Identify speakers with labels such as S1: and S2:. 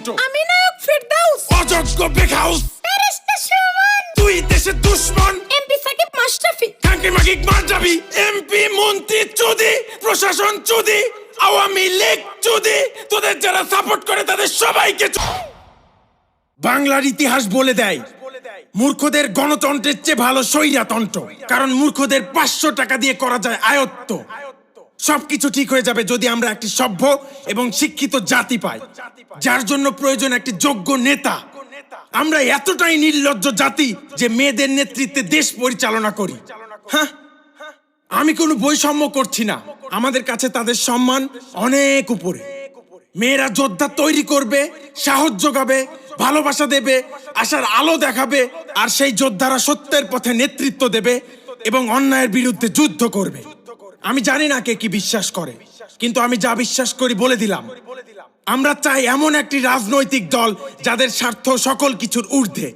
S1: স্বৈরতন্ত্র
S2: আমি নায়ক ফেরদাউস।
S1: অযোগ্য বেখাউস
S2: ফেরেশতা সুমন।
S1: তুই দেশের দুশ্মন।
S2: এমপি সাকিব মাশরাফি।
S1: কাঙ্কি মাকিক মার যাবি এমপি মন্ত্রী চুদি। প্রশাসন চুদি। আওয়ামী লীগ চুদি। তোদের যারা সাপোর্ট করে তাদের সবাইকে বাংলার ইতিহাস বলে দেয় মূর্খদের গণতন্ত্রের চেয়ে ভালো স্বৈরাতন্ত্র। কারণ মূর্খদের পাঁচশো টাকা দিয়ে করা যায় আয়ত্ত। সবকিছু ঠিক হয়ে যাবে যদি আমরা একটি সভ্য এবং শিক্ষিত জাতি পাই। যার জন্য প্রয়োজন একটি যোগ্য নেতা। আমরা এতটাই নির্লজ্জ জাতি যে মেয়েদের নেতৃত্বে দেশ পরিচালনা করি। হ্যাঁ? আমি কোনো বৈষম্য করছি না। আমাদের কাছে তাদের সম্মান অনেক উপরে। মেয়েরা যোদ্ধা তৈরি করবে, সাহস যোগাবে, ভালোবাসা দেবে, আশার আলো দেখাবে, আর সেই যোদ্ধারা সত্যের পথে নেতৃত্ব দেবে এবং অন্যায়ের বিরুদ্ধে যুদ্ধ করবে। আমি জানি না কে কি বিশ্বাস করে, কিন্তু আমি যা বিশ্বাস করি বলে দিলাম। আমরা চাই এমন একটি রাজনৈতিক দল যাদের স্বার্থ সকল কিছুর ঊর্ধ্বে।